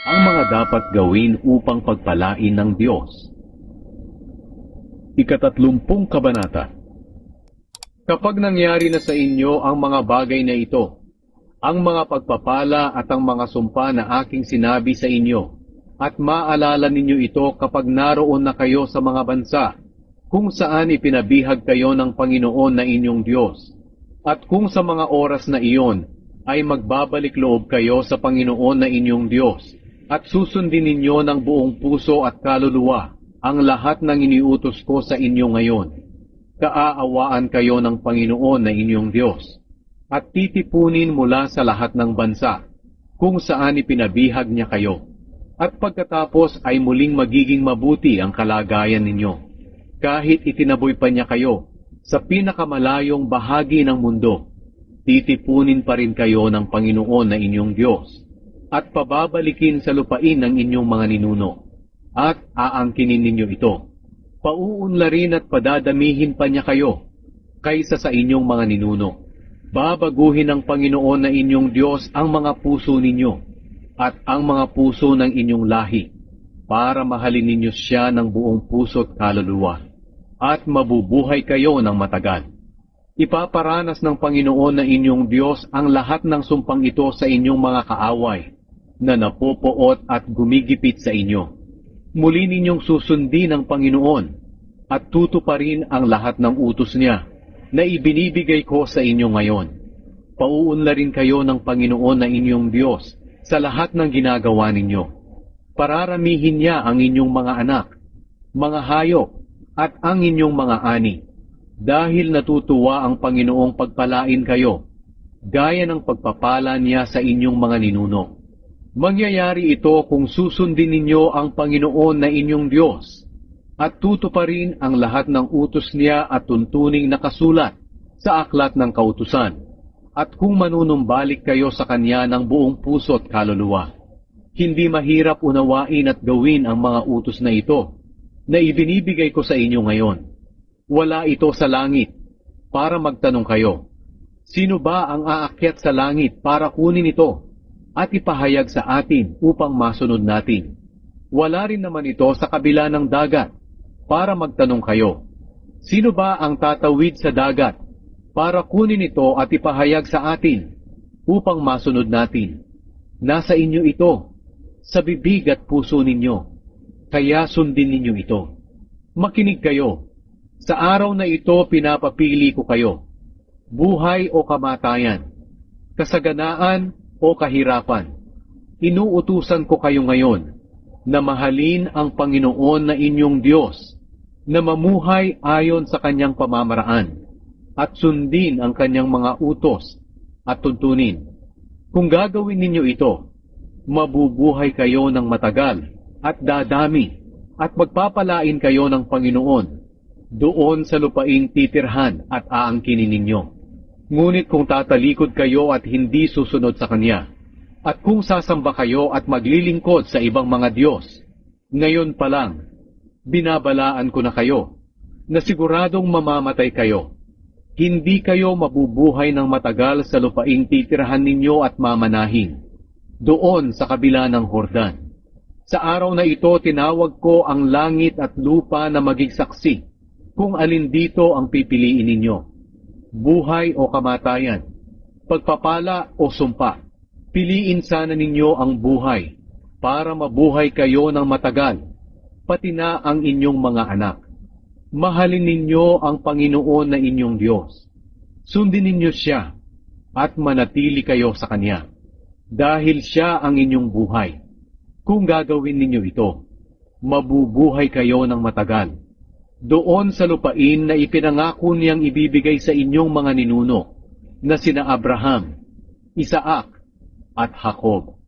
ang mga dapat gawin upang pagpalain ng Diyos. Ikatatlumpung Kabanata Kapag nangyari na sa inyo ang mga bagay na ito, ang mga pagpapala at ang mga sumpa na aking sinabi sa inyo, at maalala ninyo ito kapag naroon na kayo sa mga bansa, kung saan ipinabihag kayo ng Panginoon na inyong Diyos, at kung sa mga oras na iyon ay magbabalik loob kayo sa Panginoon na inyong Diyos, at susundin ninyo ng buong puso at kaluluwa ang lahat ng iniutos ko sa inyo ngayon. Kaaawaan kayo ng Panginoon na inyong Diyos, at titipunin mula sa lahat ng bansa, kung saan ipinabihag niya kayo. At pagkatapos ay muling magiging mabuti ang kalagayan ninyo, kahit itinaboy pa niya kayo sa pinakamalayong bahagi ng mundo, titipunin pa rin kayo ng Panginoon na inyong Diyos, at pababalikin sa lupain ng inyong mga ninuno, at aangkinin ninyo ito. Pauunlarin at padadamihin pa niya kayo, kaysa sa inyong mga ninuno. Babaguhin ng Panginoon na inyong Diyos ang mga puso ninyo, at ang mga puso ng inyong lahi, para mahalin ninyo siya ng buong puso at kaluluwa, at mabubuhay kayo ng matagal. Ipaparanas ng Panginoon na inyong Diyos ang lahat ng sumpang ito sa inyong mga kaaway, na napopoot at gumigipit sa inyo. Muli ninyong susundin ang Panginoon, at tutuparin ang lahat ng utos niya, na ibinibigay ko sa inyo ngayon. Pauunlarin kayo ng Panginoon na inyong Diyos, sa lahat ng ginagawa ninyo. Pararamihin niya ang inyong mga anak, mga hayop, at ang inyong mga ani, dahil natutuwa ang Panginoong pagpalain kayo, gaya ng pagpapala niya sa inyong mga ninuno. Mangyayari ito kung susundin ninyo ang Panginoon na inyong Diyos, at tutuparin ang lahat ng utos niya at tuntuning nakasulat sa aklat ng kautusan at kung manunumbalik kayo sa Kanya ng buong puso at kaluluwa. Hindi mahirap unawain at gawin ang mga utos na ito na ibinibigay ko sa inyo ngayon. Wala ito sa langit para magtanong kayo, Sino ba ang aakyat sa langit para kunin ito at ipahayag sa atin upang masunod natin? Wala rin naman ito sa kabila ng dagat para magtanong kayo, Sino ba ang tatawid sa dagat para kunin ito at ipahayag sa atin upang masunod natin. Nasa inyo ito, sa bibig at puso ninyo, kaya sundin ninyo ito. Makinig kayo, sa araw na ito pinapapili ko kayo, buhay o kamatayan, kasaganaan o kahirapan. Inuutusan ko kayo ngayon na mahalin ang Panginoon na inyong Diyos, na mamuhay ayon sa kanyang pamamaraan at sundin ang kanyang mga utos at tuntunin. Kung gagawin ninyo ito, mabubuhay kayo ng matagal at dadami at magpapalain kayo ng Panginoon doon sa lupaing titirhan at aangkinin ninyo. Ngunit kung tatalikod kayo at hindi susunod sa Kanya, at kung sasamba kayo at maglilingkod sa ibang mga Diyos, ngayon pa lang, binabalaan ko na kayo, na siguradong mamamatay kayo hindi kayo mabubuhay ng matagal sa lupaing titirahan ninyo at mamanahin, doon sa kabila ng Hordan. Sa araw na ito, tinawag ko ang langit at lupa na maging saksi kung alin dito ang pipiliin ninyo, buhay o kamatayan, pagpapala o sumpa. Piliin sana ninyo ang buhay para mabuhay kayo ng matagal, pati na ang inyong mga anak Mahalin ninyo ang Panginoon na inyong Diyos. Sundin ninyo siya at manatili kayo sa Kanya, dahil siya ang inyong buhay. Kung gagawin ninyo ito, mabubuhay kayo ng matagal. Doon sa lupain na ipinangako niyang ibibigay sa inyong mga ninuno, na sina Abraham, Isaac, at Jacob.